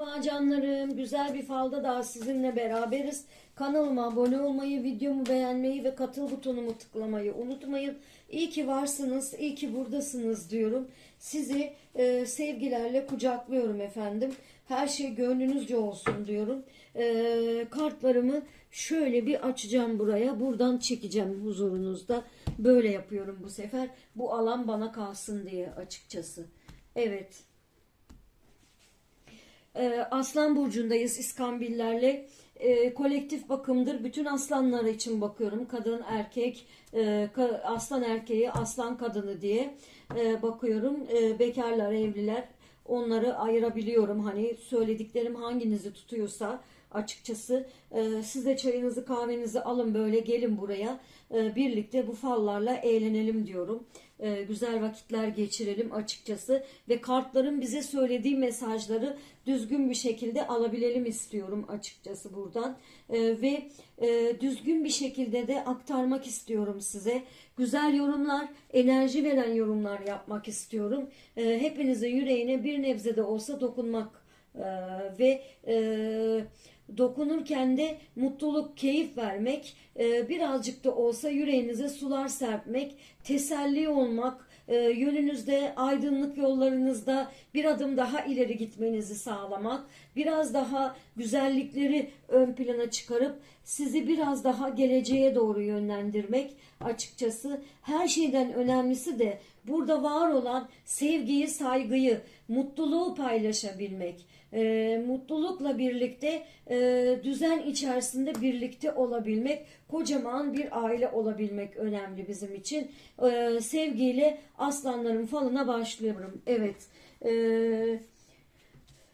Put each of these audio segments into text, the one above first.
Merhaba canlarım. Güzel bir falda daha sizinle beraberiz. Kanalıma abone olmayı, videomu beğenmeyi ve katıl butonumu tıklamayı unutmayın. İyi ki varsınız, iyi ki buradasınız diyorum. Sizi e, sevgilerle kucaklıyorum efendim. Her şey gönlünüzce olsun diyorum. E, kartlarımı şöyle bir açacağım buraya. Buradan çekeceğim huzurunuzda. Böyle yapıyorum bu sefer. Bu alan bana kalsın diye açıkçası. Evet. Ee, Aslan Burcu'ndayız İskambillerle. Ee, kolektif bakımdır. Bütün aslanlar için bakıyorum. Kadın, erkek, e, ka- aslan erkeği, aslan kadını diye e, bakıyorum. E, bekarlar, evliler onları ayırabiliyorum. Hani söylediklerim hanginizi tutuyorsa açıkçası e, siz de çayınızı kahvenizi alın böyle gelin buraya. E, birlikte bu fallarla eğlenelim diyorum. E, güzel vakitler geçirelim açıkçası ve kartların bize söylediği mesajları düzgün bir şekilde alabilelim istiyorum açıkçası buradan E, ve e, düzgün bir şekilde de aktarmak istiyorum size. Güzel yorumlar, enerji veren yorumlar yapmak istiyorum. E, hepinizin yüreğine bir nebze de olsa dokunmak e, ve e, dokunurken de mutluluk, keyif vermek, e, birazcık da olsa yüreğinize sular serpmek, teselli olmak, e, yönünüzde, aydınlık yollarınızda bir adım daha ileri gitmenizi sağlamak, biraz daha güzellikleri ön plana çıkarıp sizi biraz daha geleceğe doğru yönlendirmek açıkçası her şeyden önemlisi de burada var olan sevgiyi, saygıyı, mutluluğu paylaşabilmek. E, mutlulukla birlikte e, düzen içerisinde birlikte olabilmek, kocaman bir aile olabilmek önemli bizim için. E, sevgiyle aslanların falına başlıyorum. Evet. E,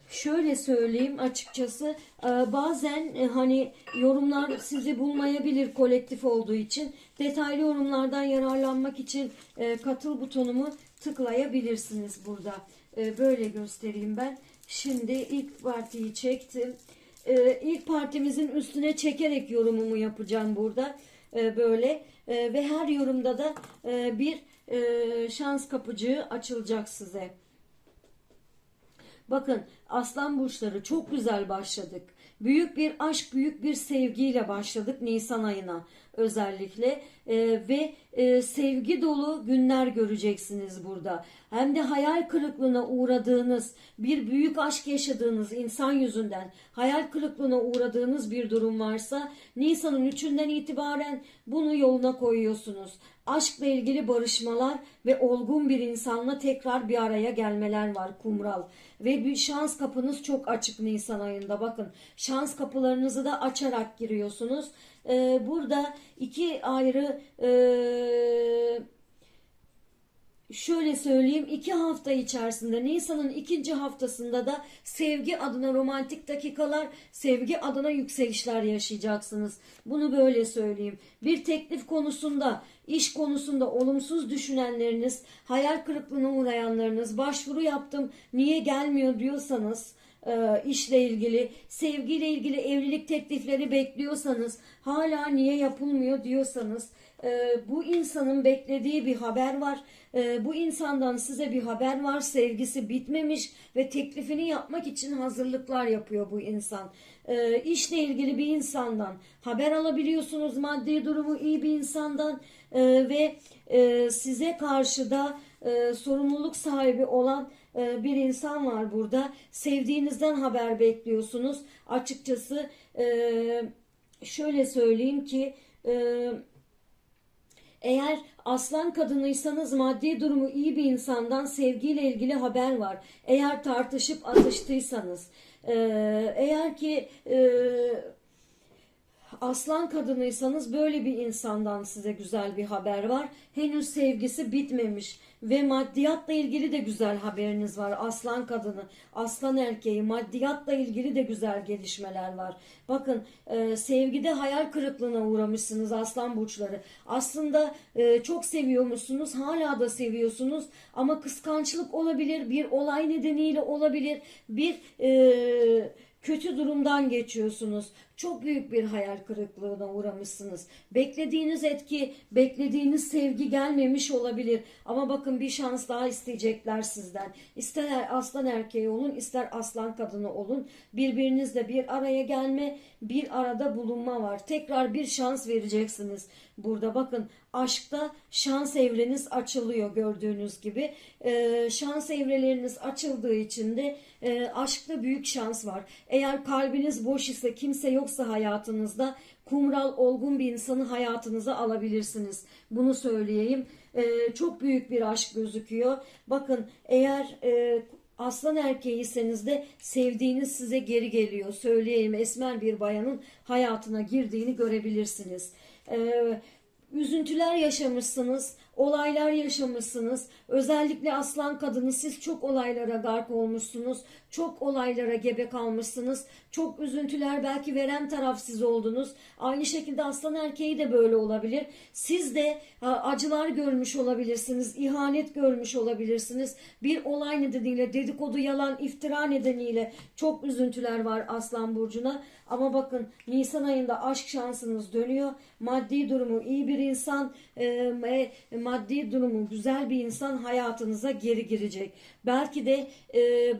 Şöyle söyleyeyim açıkçası e, bazen e, hani yorumlar sizi bulmayabilir kolektif olduğu için detaylı yorumlardan yararlanmak için e, katıl butonumu tıklayabilirsiniz burada. Böyle göstereyim ben. Şimdi ilk partiyi çektim. E, İlk partimizin üstüne çekerek yorumumu yapacağım burada. E, Böyle E, ve her yorumda da e, bir e, şans kapıcığı açılacak size. Bakın aslan burçları çok güzel başladık. Büyük bir aşk, büyük bir sevgiyle başladık Nisan ayına özellikle Ee, ve e, sevgi dolu günler göreceksiniz burada. Hem de hayal kırıklığına uğradığınız, bir büyük aşk yaşadığınız insan yüzünden hayal kırıklığına uğradığınız bir durum varsa Nisan'ın 3'ünden itibaren bunu yoluna koyuyorsunuz. Aşkla ilgili barışmalar ve olgun bir insanla tekrar bir araya gelmeler var kumral. Ve bir şans kapınız çok açık Nisan ayında bakın. Şans kapılarınızı da açarak giriyorsunuz. Ee, burada iki ayrı e, şöyle söyleyeyim iki hafta içerisinde Nisan'ın ikinci haftasında da sevgi adına romantik dakikalar, sevgi adına yükselişler yaşayacaksınız. Bunu böyle söyleyeyim. Bir teklif konusunda, iş konusunda olumsuz düşünenleriniz, hayal kırıklığına uğrayanlarınız, başvuru yaptım niye gelmiyor diyorsanız e, işle ilgili, sevgiyle ilgili evlilik teklifleri bekliyorsanız, hala niye yapılmıyor diyorsanız, e, bu insanın beklediği bir haber var. E, bu insandan size bir haber var. Sevgisi bitmemiş ve teklifini yapmak için hazırlıklar yapıyor bu insan. E, işle ilgili bir insandan haber alabiliyorsunuz. Maddi durumu iyi bir insandan e, ve size karşı da sorumluluk sahibi olan e, bir insan var burada. Sevdiğinizden haber bekliyorsunuz. Açıkçası e, şöyle söyleyeyim ki e, eğer aslan kadınıysanız maddi durumu iyi bir insandan sevgiyle ilgili haber var. Eğer tartışıp atıştıysanız, e, eğer ki e, aslan kadınıysanız böyle bir insandan size güzel bir haber var. Henüz sevgisi bitmemiş ve maddiyatla ilgili de güzel haberiniz var. Aslan kadını, aslan erkeği, maddiyatla ilgili de güzel gelişmeler var. Bakın e, sevgide hayal kırıklığına uğramışsınız aslan burçları. Aslında e, çok seviyormuşsunuz, hala da seviyorsunuz ama kıskançlık olabilir, bir olay nedeniyle olabilir, bir e, kötü durumdan geçiyorsunuz. Çok büyük bir hayal kırıklığına uğramışsınız. Beklediğiniz etki, beklediğiniz sevgi gelmemiş olabilir. Ama bakın bir şans daha isteyecekler sizden. İster aslan erkeği olun, ister aslan kadını olun. Birbirinizle bir araya gelme, bir arada bulunma var. Tekrar bir şans vereceksiniz. Burada bakın aşkta şans evreniz açılıyor gördüğünüz gibi. Ee, şans evreleriniz açıldığı için de e, aşkta büyük şans var. Eğer kalbiniz boş ise kimse yoksa hayatınızda kumral olgun bir insanı hayatınıza alabilirsiniz. Bunu söyleyeyim. Ee, çok büyük bir aşk gözüküyor. Bakın eğer e, aslan erkeğiyseniz de sevdiğiniz size geri geliyor. Söyleyeyim esmer bir bayanın hayatına girdiğini görebilirsiniz. Ee, üzüntüler yaşamışsınız, olaylar yaşamışsınız. Özellikle aslan kadını siz çok olaylara gark olmuşsunuz. Çok olaylara gebe kalmışsınız. Çok üzüntüler belki veren taraf siz oldunuz. Aynı şekilde aslan erkeği de böyle olabilir. Siz de acılar görmüş olabilirsiniz. ihanet görmüş olabilirsiniz. Bir olay nedeniyle dedikodu, yalan, iftira nedeniyle çok üzüntüler var aslan burcuna. Ama bakın Nisan ayında aşk şansınız dönüyor. Maddi durumu iyi bir insan, e, maddi durumu güzel bir insan hayatınıza geri girecek. Belki de e,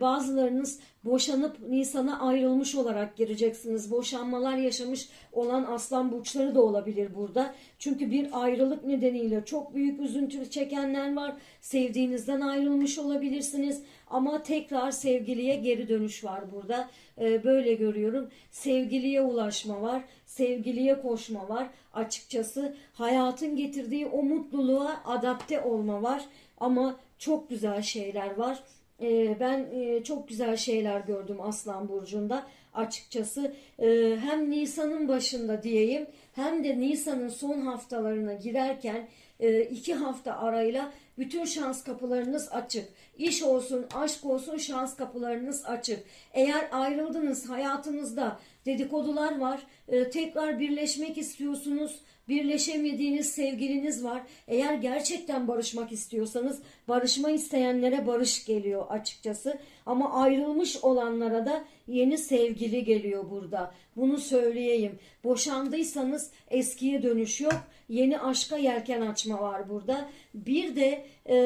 bazılarınız boşanıp Nisan'a ayrılmış olarak gireceksiniz. Boşanmalar yaşamış olan aslan burçları da olabilir burada. Çünkü bir ayrılık nedeniyle çok büyük üzüntü çekenler var. Sevdiğinizden ayrılmış olabilirsiniz. Ama tekrar sevgiliye geri dönüş var burada. Ee, böyle görüyorum. Sevgiliye ulaşma var. Sevgiliye koşma var. Açıkçası hayatın getirdiği o mutluluğa adapte olma var. Ama çok güzel şeyler var. Ee, ben e, çok güzel şeyler gördüm Aslan Burcu'nda açıkçası. Ee, hem Nisan'ın başında diyeyim hem de Nisan'ın son haftalarına girerken e, iki hafta arayla bütün şans kapılarınız açık. İş olsun, aşk olsun şans kapılarınız açık. Eğer ayrıldınız hayatınızda dedikodular var, e, tekrar birleşmek istiyorsunuz, birleşemediğiniz sevgiliniz var. Eğer gerçekten barışmak istiyorsanız barışma isteyenlere barış geliyor açıkçası. Ama ayrılmış olanlara da yeni sevgili geliyor burada. Bunu söyleyeyim. Boşandıysanız eskiye dönüş yok. Yeni aşka yelken açma var burada. Bir de e,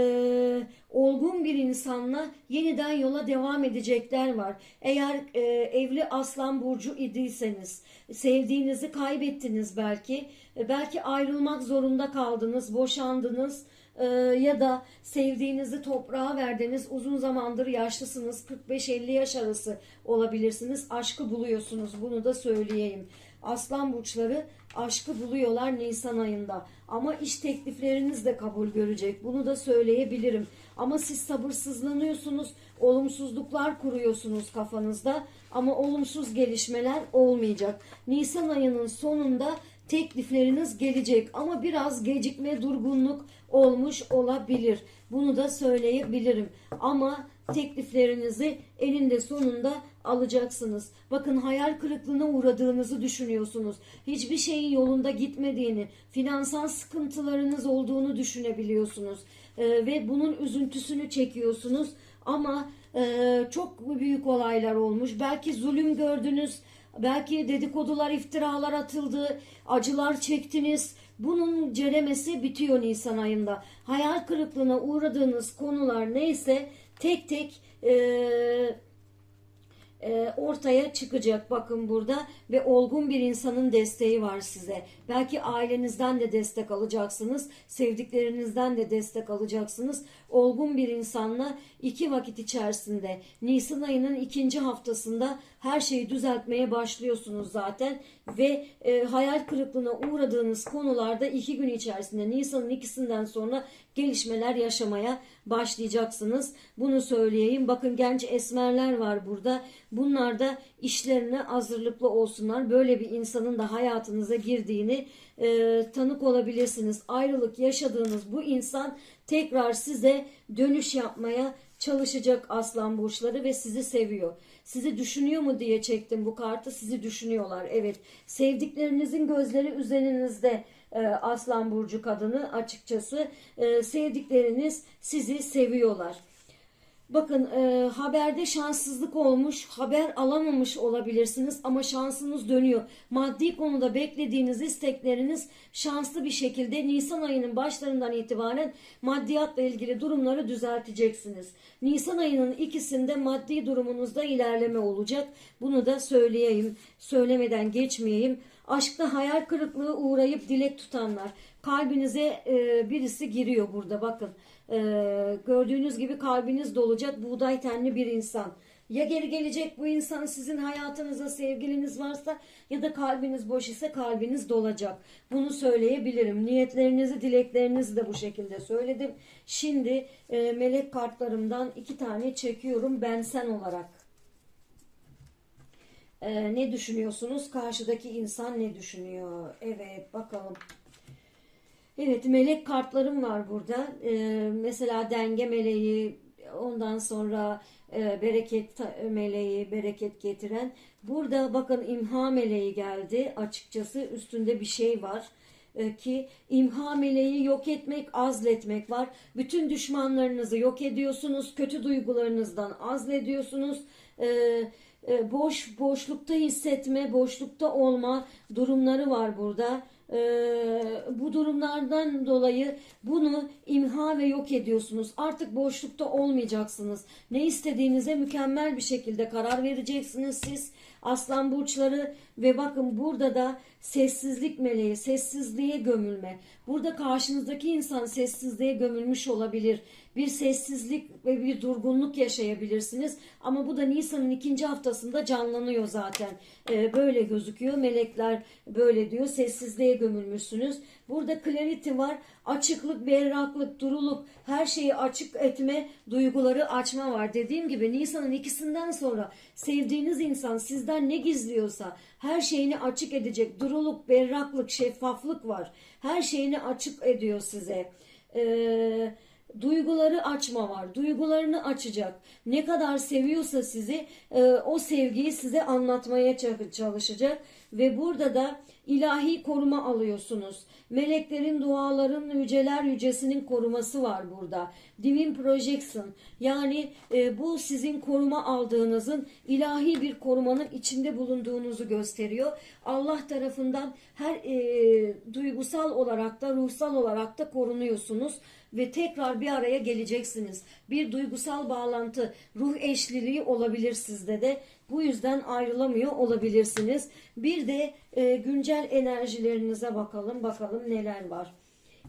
olgun bir insanla yeniden yola devam edecekler var. Eğer e, evli aslan burcu idiyseniz, sevdiğinizi kaybettiniz belki, e, belki ayrılmak zorunda kaldınız, boşandınız e, ya da sevdiğinizi toprağa verdiniz. Uzun zamandır yaşlısınız, 45-50 yaş arası olabilirsiniz. Aşkı buluyorsunuz, bunu da söyleyeyim. Aslan burçları aşkı buluyorlar Nisan ayında. Ama iş teklifleriniz de kabul görecek. Bunu da söyleyebilirim. Ama siz sabırsızlanıyorsunuz, olumsuzluklar kuruyorsunuz kafanızda. Ama olumsuz gelişmeler olmayacak. Nisan ayının sonunda teklifleriniz gelecek ama biraz gecikme, durgunluk olmuş olabilir. Bunu da söyleyebilirim. Ama tekliflerinizi eninde sonunda alacaksınız. Bakın hayal kırıklığına uğradığınızı düşünüyorsunuz. Hiçbir şeyin yolunda gitmediğini, finansal sıkıntılarınız olduğunu düşünebiliyorsunuz. Ee, ve bunun üzüntüsünü çekiyorsunuz. Ama e, çok büyük olaylar olmuş. Belki zulüm gördünüz. Belki dedikodular, iftiralar atıldı, acılar çektiniz. Bunun ceremesi bitiyor Nisan ayında. Hayal kırıklığına uğradığınız konular neyse tek tek e, e, ortaya çıkacak bakın burada ve olgun bir insanın desteği var size. Belki ailenizden de destek alacaksınız, sevdiklerinizden de destek alacaksınız. Olgun bir insanla iki vakit içerisinde Nisan ayının ikinci haftasında her şeyi düzeltmeye başlıyorsunuz zaten ve e, hayal kırıklığına uğradığınız konularda iki gün içerisinde Nisan'ın ikisinden sonra gelişmeler yaşamaya başlayacaksınız. Bunu söyleyeyim. Bakın genç esmerler var burada. Bunlar da işlerine hazırlıklı olsunlar. Böyle bir insanın da hayatınıza girdiğini e, tanık olabilirsiniz. Ayrılık yaşadığınız bu insan tekrar size dönüş yapmaya çalışacak aslan burçları ve sizi seviyor. Sizi düşünüyor mu diye çektim bu kartı. Sizi düşünüyorlar. Evet. Sevdiklerinizin gözleri üzerinizde e, aslan burcu kadını açıkçası e, sevdikleriniz sizi seviyorlar. Bakın e, haberde şanssızlık olmuş, haber alamamış olabilirsiniz ama şansınız dönüyor. Maddi konuda beklediğiniz istekleriniz şanslı bir şekilde Nisan ayının başlarından itibaren maddiyatla ilgili durumları düzelteceksiniz. Nisan ayının ikisinde maddi durumunuzda ilerleme olacak. Bunu da söyleyeyim, söylemeden geçmeyeyim. Aşkta hayal kırıklığı uğrayıp dilek tutanlar. Kalbinize e, birisi giriyor burada bakın. E, gördüğünüz gibi kalbiniz dolacak buğday tenli bir insan. Ya geri gelecek bu insan sizin hayatınıza sevgiliniz varsa ya da kalbiniz boş ise kalbiniz dolacak. Bunu söyleyebilirim. Niyetlerinizi, dileklerinizi de bu şekilde söyledim. Şimdi e, melek kartlarımdan iki tane çekiyorum ben sen olarak. Ee, ne düşünüyorsunuz? Karşıdaki insan ne düşünüyor? Evet bakalım. Evet melek kartlarım var burada. Ee, mesela denge meleği, ondan sonra e, bereket meleği, bereket getiren. Burada bakın imha meleği geldi. Açıkçası üstünde bir şey var Ee, ki imha meleği yok etmek, azletmek var. Bütün düşmanlarınızı yok ediyorsunuz. Kötü duygularınızdan azlediyorsunuz. Ee, e, boş boşlukta hissetme, boşlukta olma durumları var burada. Ee, bu durumlardan dolayı bunu imha ve yok ediyorsunuz. Artık boşlukta olmayacaksınız. Ne istediğinize mükemmel bir şekilde karar vereceksiniz siz. Aslan burçları ve bakın burada da sessizlik meleği, sessizliğe gömülme. Burada karşınızdaki insan sessizliğe gömülmüş olabilir. Bir sessizlik ve bir durgunluk yaşayabilirsiniz. Ama bu da Nisan'ın ikinci haftasında canlanıyor zaten. Ee, böyle gözüküyor. Melekler böyle diyor. Sessizliğe gömülmüşsünüz. Burada clarity var. Açıklık, berraklık, duruluk, her şeyi açık etme, duyguları açma var. Dediğim gibi Nisan'ın ikisinden sonra sevdiğiniz insan sizden ne gizliyorsa her şeyini açık edecek. Duruluk, berraklık, şeffaflık var. Her şeyini açık ediyor size. Eee duyguları açma var. Duygularını açacak. Ne kadar seviyorsa sizi e, o sevgiyi size anlatmaya ça- çalışacak ve burada da ilahi koruma alıyorsunuz. Meleklerin, duaların, yüceler yücesinin koruması var burada. Divine Projection yani e, bu sizin koruma aldığınızın ilahi bir korumanın içinde bulunduğunuzu gösteriyor. Allah tarafından her e, duygusal olarak da ruhsal olarak da korunuyorsunuz ve tekrar bir araya geleceksiniz. Bir duygusal bağlantı, ruh eşliliği olabilir sizde de. Bu yüzden ayrılamıyor olabilirsiniz. Bir de e, güncel enerjilerinize bakalım. Bakalım neler var.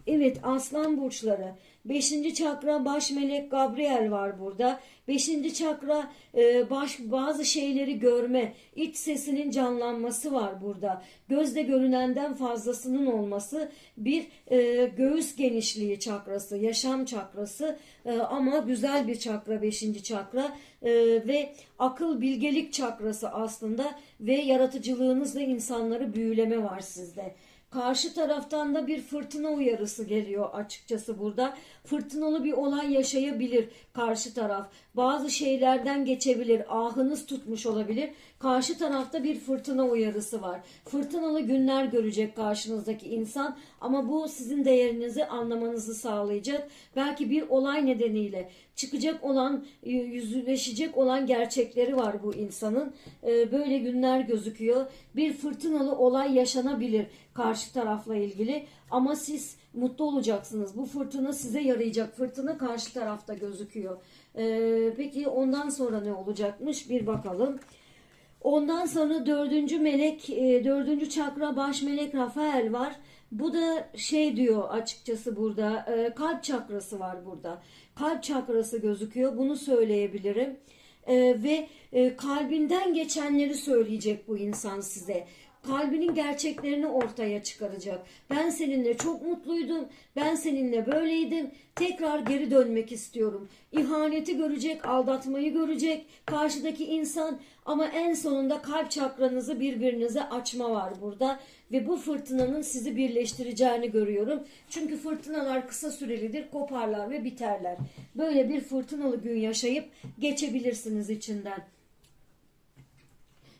Evet aslan burçları. Beşinci çakra baş melek Gabriel var burada. Beşinci çakra e, baş bazı şeyleri görme, iç sesinin canlanması var burada. Gözde görünenden fazlasının olması bir e, göğüs genişliği çakrası, yaşam çakrası e, ama güzel bir çakra beşinci çakra e, ve akıl bilgelik çakrası aslında ve yaratıcılığınızla insanları büyüleme var sizde. Karşı taraftan da bir fırtına uyarısı geliyor açıkçası burada. Fırtınalı bir olay yaşayabilir karşı taraf. Bazı şeylerden geçebilir. Ahınız tutmuş olabilir. Karşı tarafta bir fırtına uyarısı var. Fırtınalı günler görecek karşınızdaki insan ama bu sizin değerinizi anlamanızı sağlayacak. Belki bir olay nedeniyle çıkacak olan, yüzleşecek olan gerçekleri var bu insanın. Ee, Böyle günler gözüküyor. Bir fırtınalı olay yaşanabilir karşı tarafla ilgili ama siz mutlu olacaksınız. Bu fırtına size yarayacak. Fırtına karşı tarafta gözüküyor. Ee, peki ondan sonra ne olacakmış? Bir bakalım. Ondan sonra dördüncü melek, e, dördüncü çakra baş melek Rafael var. Bu da şey diyor açıkçası burada, e, kalp çakrası var burada. Kalp çakrası gözüküyor, bunu söyleyebilirim. E, ve e, kalbinden geçenleri söyleyecek bu insan size kalbinin gerçeklerini ortaya çıkaracak. Ben seninle çok mutluydum. Ben seninle böyleydim. Tekrar geri dönmek istiyorum. İhaneti görecek, aldatmayı görecek karşıdaki insan ama en sonunda kalp çakranızı birbirinize açma var burada ve bu fırtınanın sizi birleştireceğini görüyorum. Çünkü fırtınalar kısa sürelidir, koparlar ve biterler. Böyle bir fırtınalı gün yaşayıp geçebilirsiniz içinden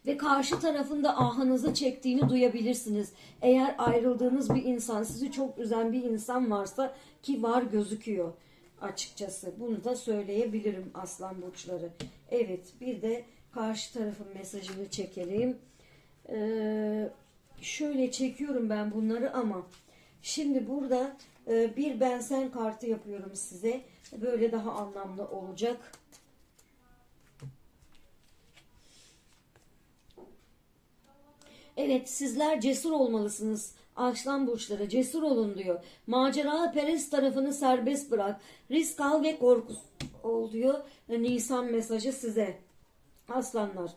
ve karşı tarafında ahınızı çektiğini duyabilirsiniz. Eğer ayrıldığınız bir insan, sizi çok üzen bir insan varsa ki var gözüküyor. açıkçası. Bunu da söyleyebilirim aslan burçları. Evet bir de karşı tarafın mesajını çekelim. Ee, şöyle çekiyorum ben bunları ama şimdi burada e, bir ben sen kartı yapıyorum size. Böyle daha anlamlı olacak. Evet sizler cesur olmalısınız. Aslan burçları cesur olun diyor. Macera perest tarafını serbest bırak. Risk al ve korku ol diyor. Nisan mesajı size. Aslanlar.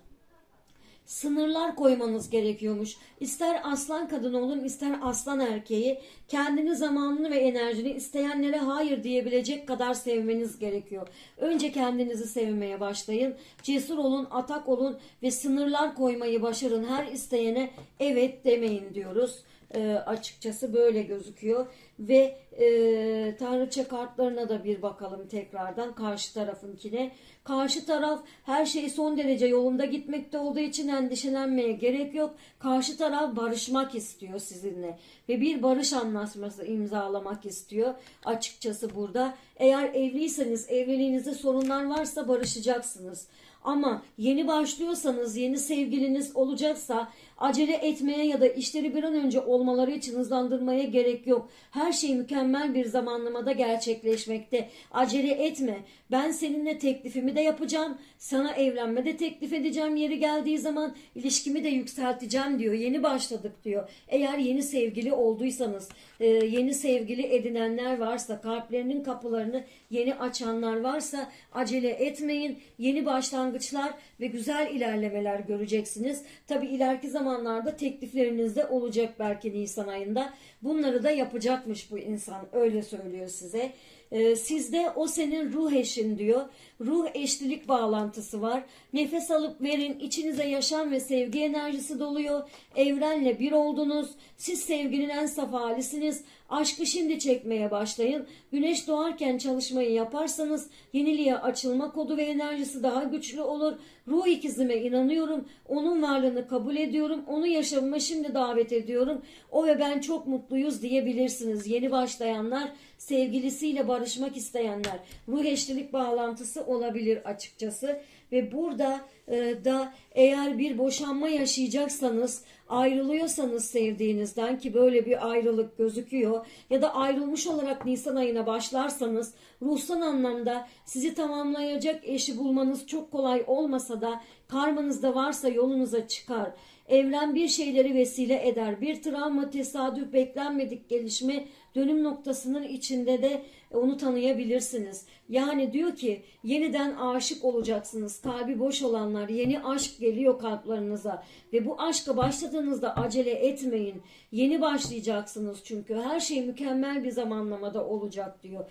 Sınırlar koymanız gerekiyormuş. İster aslan kadın olun ister aslan erkeği kendini zamanını ve enerjini isteyenlere hayır diyebilecek kadar sevmeniz gerekiyor. Önce kendinizi sevmeye başlayın. Cesur olun, atak olun ve sınırlar koymayı başarın. Her isteyene evet demeyin diyoruz. E, açıkçası böyle gözüküyor ve e, tanrıça kartlarına da bir bakalım tekrardan karşı tarafınkine. Karşı taraf her şey son derece yolunda gitmekte olduğu için endişelenmeye gerek yok. Karşı taraf barışmak istiyor sizinle ve bir barış anlaşması imzalamak istiyor. Açıkçası burada eğer evliyseniz evliliğinizde sorunlar varsa barışacaksınız. Ama yeni başlıyorsanız, yeni sevgiliniz olacaksa acele etmeye ya da işleri bir an önce olmaları için hızlandırmaya gerek yok. Her şey mükemmel bir zamanlamada gerçekleşmekte. Acele etme. Ben seninle teklifimi de yapacağım. Sana evlenme de teklif edeceğim yeri geldiği zaman ilişkimi de yükselteceğim diyor. Yeni başladık diyor. Eğer yeni sevgili olduysanız, e, yeni sevgili edinenler varsa, kalplerinin kapılarını yeni açanlar varsa acele etmeyin. Yeni başlangıçlar ve güzel ilerlemeler göreceksiniz. Tabi ileriki zamanlarda teklifleriniz de olacak belki Nisan ayında. Bunları da yapacakmış bu insan öyle söylüyor size. Ee, sizde o senin ruh eşin diyor. Ruh eşlilik bağlantısı var. Nefes alıp verin. içinize yaşam ve sevgi enerjisi doluyor. Evrenle bir oldunuz. Siz sevginin en saf halisiniz. Aşkı şimdi çekmeye başlayın. Güneş doğarken çalışmayı yaparsanız yeniliğe açılma kodu ve enerjisi daha güçlü olur. Ruh ikizime inanıyorum. Onun varlığını kabul ediyorum. Onu yaşamıma şimdi davet ediyorum. O ve ben çok mutluyuz diyebilirsiniz. Yeni başlayanlar, sevgilisiyle barışmak isteyenler. Ruh eşlilik bağlantısı olabilir açıkçası. Ve burada e, da eğer bir boşanma yaşayacaksanız ayrılıyorsanız sevdiğinizden ki böyle bir ayrılık gözüküyor ya da ayrılmış olarak Nisan ayına başlarsanız ruhsal anlamda sizi tamamlayacak eşi bulmanız çok kolay olmasa da karmanızda varsa yolunuza çıkar. Evren bir şeyleri vesile eder. Bir travma, tesadüf, beklenmedik gelişme dönüm noktasının içinde de onu tanıyabilirsiniz. Yani diyor ki yeniden aşık olacaksınız. Kalbi boş olanlar yeni aşk geliyor kalplerinize ve bu aşka başladığınızda acele etmeyin. Yeni başlayacaksınız çünkü her şey mükemmel bir zamanlamada olacak diyor.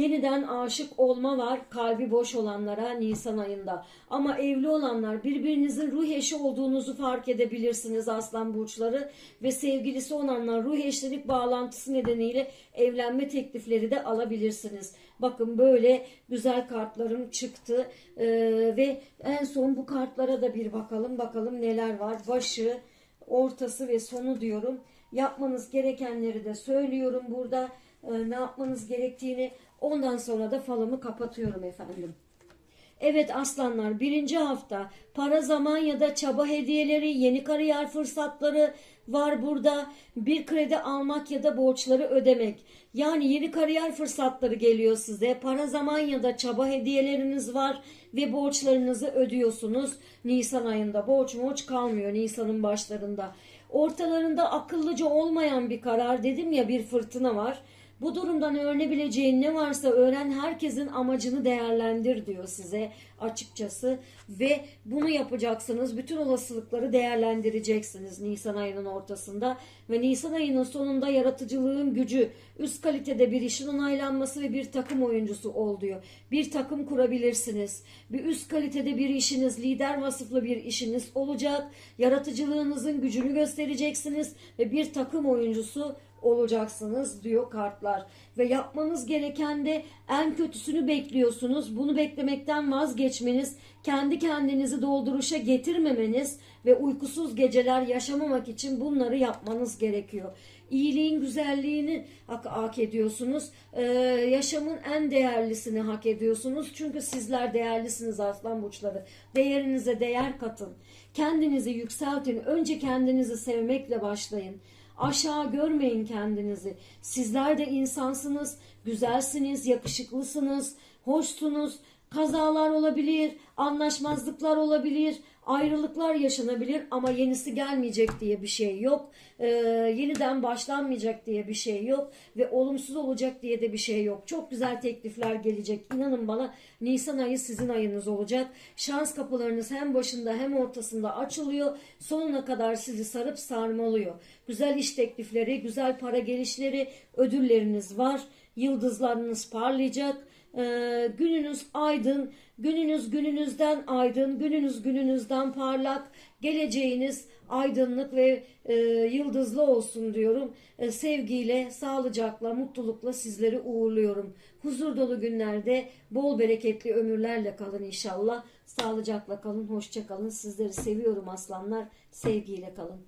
Yeniden aşık olma var kalbi boş olanlara Nisan ayında. Ama evli olanlar birbirinizin ruh eşi olduğunuzu fark edebilirsiniz aslan burçları ve sevgilisi olanlar ruh eşlilik bağlantısı nedeniyle evlenme teklifleri de alabilirsiniz. Bakın böyle güzel kartlarım çıktı Ee, ve en son bu kartlara da bir bakalım bakalım neler var. Başı, ortası ve sonu diyorum. Yapmanız gerekenleri de söylüyorum burada. Ee, ne yapmanız gerektiğini ondan sonra da falımı kapatıyorum efendim. Evet aslanlar birinci hafta. Para zaman ya da çaba hediyeleri yeni kariyer fırsatları var burada. Bir kredi almak ya da borçları ödemek. Yani yeni kariyer fırsatları geliyor size. Para zaman ya da çaba hediyeleriniz var ve borçlarınızı ödüyorsunuz. Nisan ayında borç borç kalmıyor Nisan'ın başlarında. Ortalarında akıllıca olmayan bir karar dedim ya bir fırtına var bu durumdan öğrenebileceğin ne varsa öğren herkesin amacını değerlendir diyor size açıkçası ve bunu yapacaksınız. Bütün olasılıkları değerlendireceksiniz Nisan ayının ortasında ve Nisan ayının sonunda yaratıcılığın gücü, üst kalitede bir işin onaylanması ve bir takım oyuncusu ol diyor. Bir takım kurabilirsiniz. Bir üst kalitede bir işiniz, lider vasıflı bir işiniz olacak. Yaratıcılığınızın gücünü göstereceksiniz ve bir takım oyuncusu olacaksınız diyor kartlar. Ve yapmanız gereken de en kötüsünü bekliyorsunuz. Bunu beklemekten vazgeçmeniz, kendi kendinizi dolduruşa getirmemeniz ve uykusuz geceler yaşamamak için bunları yapmanız gerekiyor. iyiliğin güzelliğini hak, hak ediyorsunuz. Ee, yaşamın en değerlisini hak ediyorsunuz. Çünkü sizler değerlisiniz aslan burçları. Değerinize değer katın. Kendinizi yükseltin. Önce kendinizi sevmekle başlayın. Aşağı görmeyin kendinizi. Sizler de insansınız, güzelsiniz, yakışıklısınız, hoşsunuz. Kazalar olabilir, anlaşmazlıklar olabilir, ayrılıklar yaşanabilir ama yenisi gelmeyecek diye bir şey yok. Ee, yeniden başlanmayacak diye bir şey yok ve olumsuz olacak diye de bir şey yok. Çok güzel teklifler gelecek. İnanın bana Nisan ayı sizin ayınız olacak. Şans kapılarınız hem başında hem ortasında açılıyor. Sonuna kadar sizi sarıp sarmalıyor. Güzel iş teklifleri, güzel para gelişleri, ödülleriniz var. Yıldızlarınız parlayacak. Ee, gününüz aydın, gününüz gününüzden aydın, gününüz gününüzden parlak, geleceğiniz aydınlık ve e, yıldızlı olsun diyorum. E, sevgiyle, sağlıcakla, mutlulukla sizleri uğurluyorum. Huzur dolu günlerde bol bereketli ömürlerle kalın inşallah. Sağlıcakla kalın, hoşça kalın. Sizleri seviyorum aslanlar. Sevgiyle kalın.